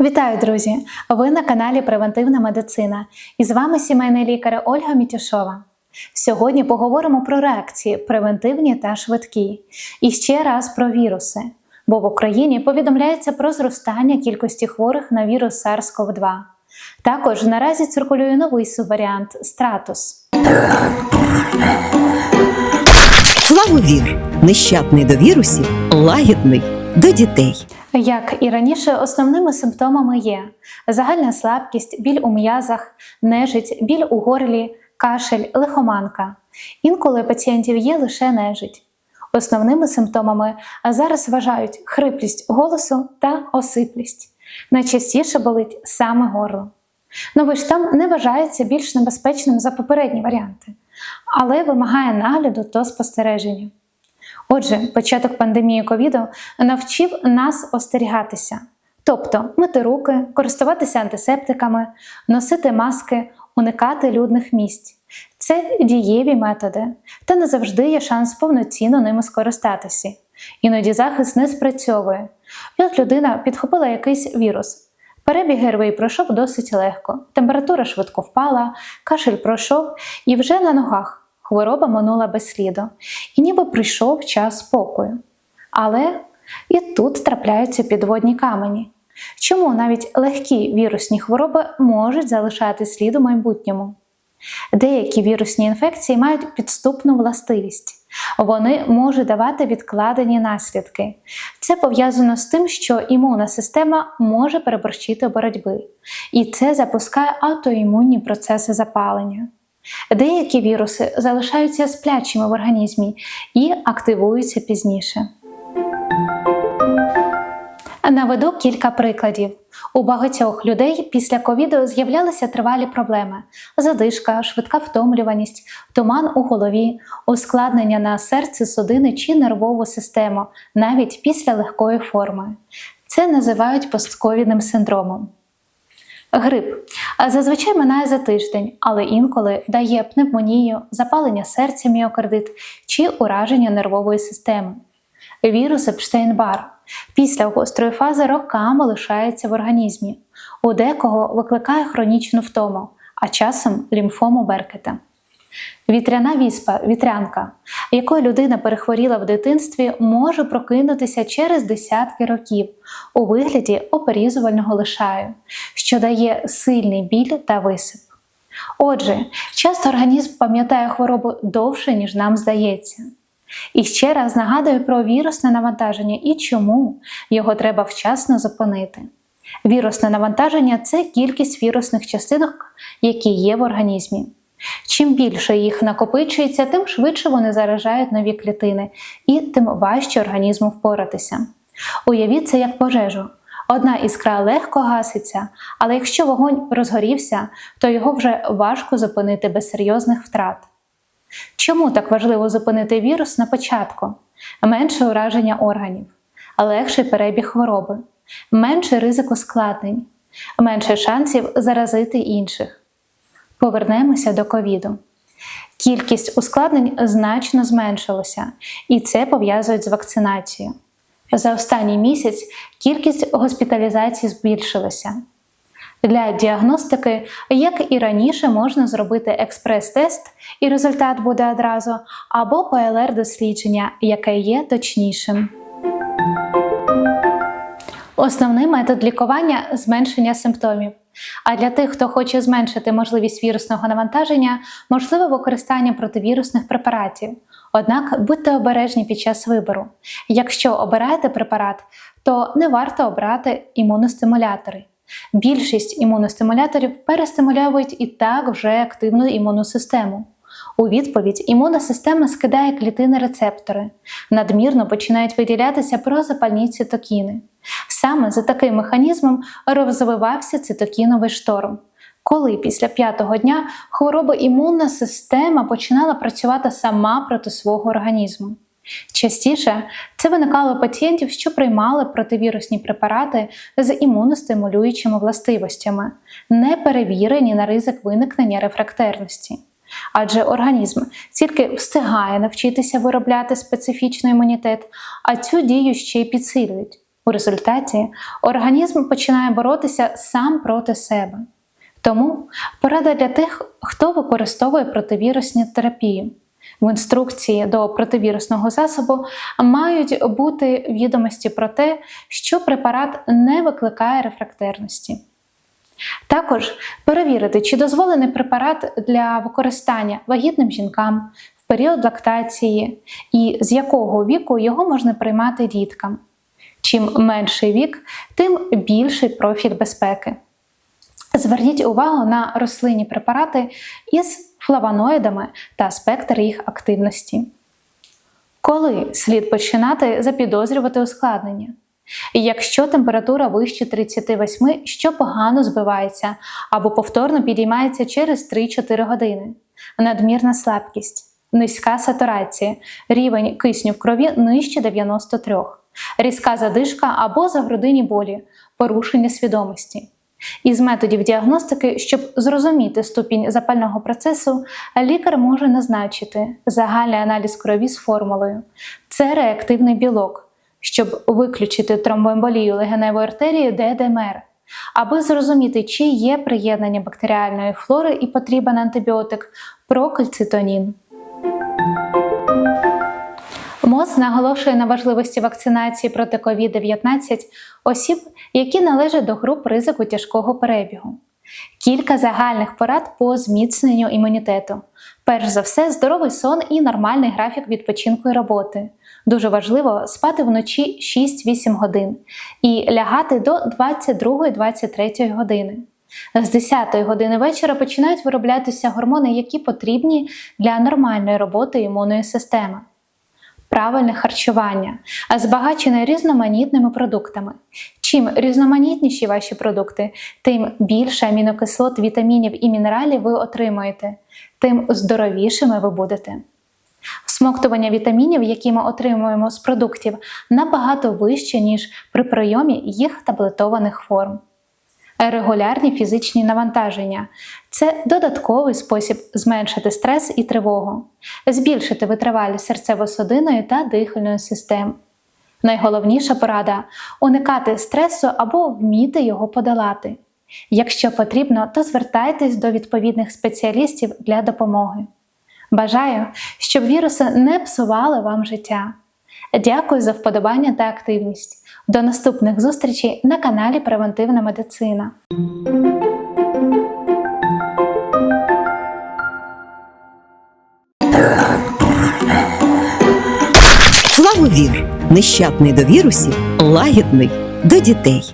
Вітаю, друзі! Ви на каналі Превентивна медицина і з вами сімейний лікар Ольга Мітюшова. Сьогодні поговоримо про реакції превентивні та швидкі. І ще раз про віруси. Бо в Україні повідомляється про зростання кількості хворих на вірус SARS-CoV-2. Також наразі циркулює новий субваріант Стратус. Флавовір нещадний до вірусів, лагідний до дітей. Як і раніше, основними симптомами є загальна слабкість, біль у м'язах, нежить, біль у горлі, кашель, лихоманка. Інколи пацієнтів є лише нежить. Основними симптомами зараз вважають хриплість голосу та осиплість. Найчастіше болить саме горло. Новий штам не вважається більш небезпечним за попередні варіанти, але вимагає нагляду та спостереження. Отже, початок пандемії ковіду навчив нас остерігатися, тобто мити руки, користуватися антисептиками, носити маски, уникати людних місць. Це дієві методи, та не завжди є шанс повноцінно ними скористатися. Іноді захист не спрацьовує. От людина підхопила якийсь вірус. Перебіг ГРВІ пройшов досить легко, температура швидко впала, кашель пройшов і вже на ногах. Хвороба минула без сліду, і ніби прийшов час спокою. Але і тут трапляються підводні камені. Чому навіть легкі вірусні хвороби можуть залишати слід у майбутньому? Деякі вірусні інфекції мають підступну властивість. Вони можуть давати відкладені наслідки. Це пов'язано з тим, що імунна система може переборщити боротьби, і це запускає автоімунні процеси запалення. Деякі віруси залишаються сплячими в організмі і активуються пізніше. Наведу кілька прикладів. У багатьох людей після ковіду з'являлися тривалі проблеми: задишка, швидка втомлюваність, туман у голові, ускладнення на серце, судини чи нервову систему, навіть після легкої форми. Це називають постковідним синдромом. Грип зазвичай минає за тиждень, але інколи дає пневмонію, запалення серця міокардит чи ураження нервової системи. Вірус Епштейн-Бар після гострої фази роками лишається в організмі. У декого викликає хронічну втому, а часом лімфому Беркета. Вітряна віспа, вітрянка, якою людина перехворіла в дитинстві, може прокинутися через десятки років у вигляді оперізувального лишаю, що дає сильний біль та висип. Отже, часто організм пам'ятає хворобу довше, ніж нам здається. І ще раз нагадую про вірусне навантаження і чому його треба вчасно зупинити. Вірусне навантаження це кількість вірусних частинок, які є в організмі. Чим більше їх накопичується, тим швидше вони заражають нові клітини і тим важче організму впоратися. Уявіть це як пожежу. Одна іскра легко гаситься, але якщо вогонь розгорівся, то його вже важко зупинити без серйозних втрат. Чому так важливо зупинити вірус на початку? Менше ураження органів, легший перебіг хвороби, менше ризику складнень, менше шансів заразити інших. Повернемося до ковіду. Кількість ускладнень значно зменшилася, і це пов'язують з вакцинацією. За останній місяць кількість госпіталізацій збільшилася. Для діагностики, як і раніше, можна зробити експрес-тест, і результат буде одразу, або ПЛР-дослідження, яке є точнішим. Основний метод лікування зменшення симптомів. А для тих, хто хоче зменшити можливість вірусного навантаження, можливе використання противірусних препаратів. Однак будьте обережні під час вибору. Якщо обираєте препарат, то не варто обрати імуностимулятори. Більшість імуностимуляторів перестимулюють і так вже активну імунну систему. У відповідь імунна система скидає клітини рецептори, надмірно починають виділятися прозапальні цитокіни. Саме за таким механізмом розвивався цитокіновий шторм, коли після п'ятого дня хворобоімунна система починала працювати сама проти свого організму. Частіше це виникало у пацієнтів, що приймали противірусні препарати з імуностимулюючими властивостями, не перевірені на ризик виникнення рефрактерності. Адже організм тільки встигає навчитися виробляти специфічний імунітет, а цю дію ще й підсилюють. У результаті організм починає боротися сам проти себе. Тому порада для тих, хто використовує противірусні терапії. В інструкції до противірусного засобу мають бути відомості про те, що препарат не викликає рефрактерності. Також перевірити, чи дозволений препарат для використання вагітним жінкам в період лактації і з якого віку його можна приймати діткам. Чим менший вік, тим більший профіль безпеки. Зверніть увагу на рослинні препарати із флавоноїдами та спектр їх активності. Коли слід починати запідозрювати ускладнення? Якщо температура вище 38, що погано збивається або повторно підіймається через 3-4 години, надмірна слабкість, низька сатурація, рівень кисню в крові нижче 93, різка задишка або загрудинні болі, порушення свідомості. Із методів діагностики, щоб зрозуміти ступінь запального процесу, лікар може назначити загальний аналіз крові з формулою. Це реактивний білок, щоб виключити тромбоемболію легеневої артерії ДДМР. Аби зрозуміти, чи є приєднання бактеріальної флори і потрібен антибіотик прокальцитонін. МОЗ наголошує на важливості вакцинації проти COVID-19 осіб, які належать до груп ризику тяжкого перебігу. Кілька загальних порад по зміцненню імунітету. Перш за все, здоровий сон і нормальний графік відпочинку і роботи. Дуже важливо спати вночі 6-8 годин і лягати до 22-23 години. З 10 години вечора починають вироблятися гормони, які потрібні для нормальної роботи імунної системи правильне харчування, а збагачене різноманітними продуктами. Чим різноманітніші ваші продукти, тим більше амінокислот, вітамінів і мінералів ви отримуєте, тим здоровішими ви будете. Всмоктування вітамінів, які ми отримуємо з продуктів, набагато вище, ніж при прийомі їх таблетованих форм. Регулярні фізичні навантаження це додатковий спосіб зменшити стрес і тривогу, збільшити витривалість серцево-судинної та дихальної систем. Найголовніша порада уникати стресу або вміти його подолати. Якщо потрібно, то звертайтесь до відповідних спеціалістів для допомоги. Бажаю, щоб віруси не псували вам життя. Дякую за вподобання та активність. До наступних зустрічей на каналі Превентивна медицина. Славовір нещадний до вірусів, лагідний до дітей.